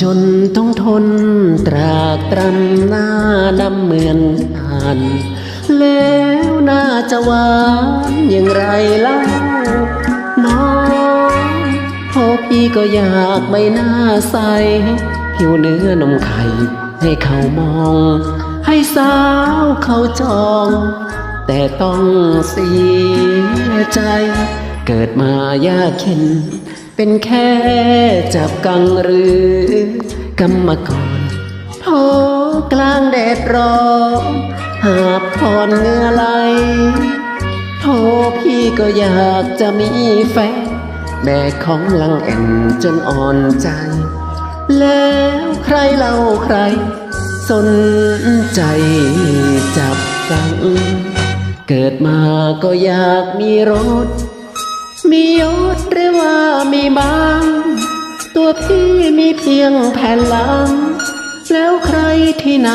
จนต้องทน ตรากตรำหน้าดำเหมือนอ่าน แล้วน่าจะหวานอย่างไรเล่าน้องพอพี่ก็อยากใบหน้าใส ผิวเนื้อนมไข่ให้เขามอง ให้สาวเขาจอง แต่ต้องเสียใจ เกิดมายากเข็น เป็นแค่จับกังหรือกรรมกรพอกลางแดดร้อนหาพรเงื่อไหลโทพี่ก็อยากจะมีแฟนแบกของลังแอนจนอ่อนใจ แล้วใครเล่าใคร สนใจจับกัง เกิดมาก็อยากมีรถ มียศหรือว่ามีบ้าง ตัวพี่มีเพียงแผ่นหลัง แล้วใครที่ไหน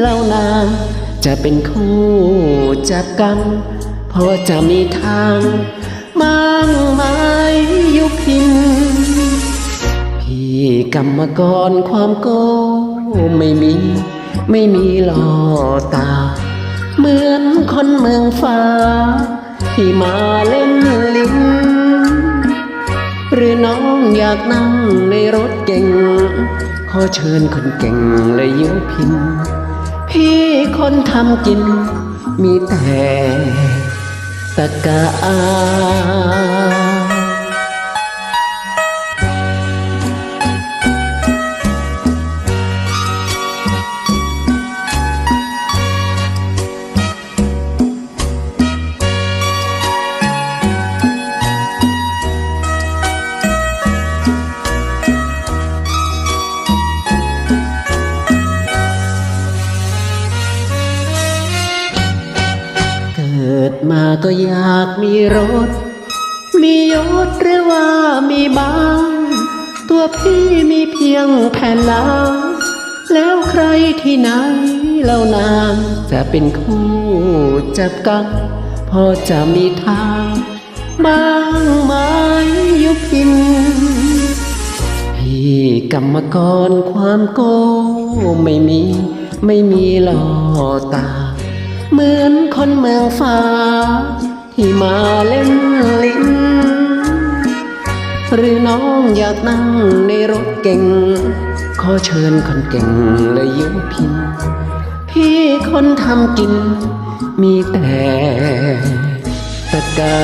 เล่านางจะเป็นคู่จับกัน พอจะมีทางมั่งไม้ยุพิน พี่กรรมกรความโก้ไม่มี ไม่มีหล่อตา เหมือนคนเมืองฟ้า ที่มาเล่นลิ้นหรือน้องอยากนั่งในรถเก่ง ขอเชิญคนเก่งเลยยุพิน พี่คนทำกิน มีแต่ตะกา กิดมาก็อยากมีรถ มียศหรือว่ามีบ้าน ตัวพี่มีเพียงแผ่นลังแล้วใครที่ไหนเล่านางจะเป็นคู่จับกันพอจะมีทางบ้างไหมยุพิน พี่กรรมกรความโก้ไม่มี ไม่มีหล่อตา เหมือนคนเมืองฟ้า ที่มาเล่นลิ้น หรือน้องอยากนั่งในรถเก่ง ขอเชิญคนเก่งเลยยุพิน พี่คนทำกิน มีแต่ตะกา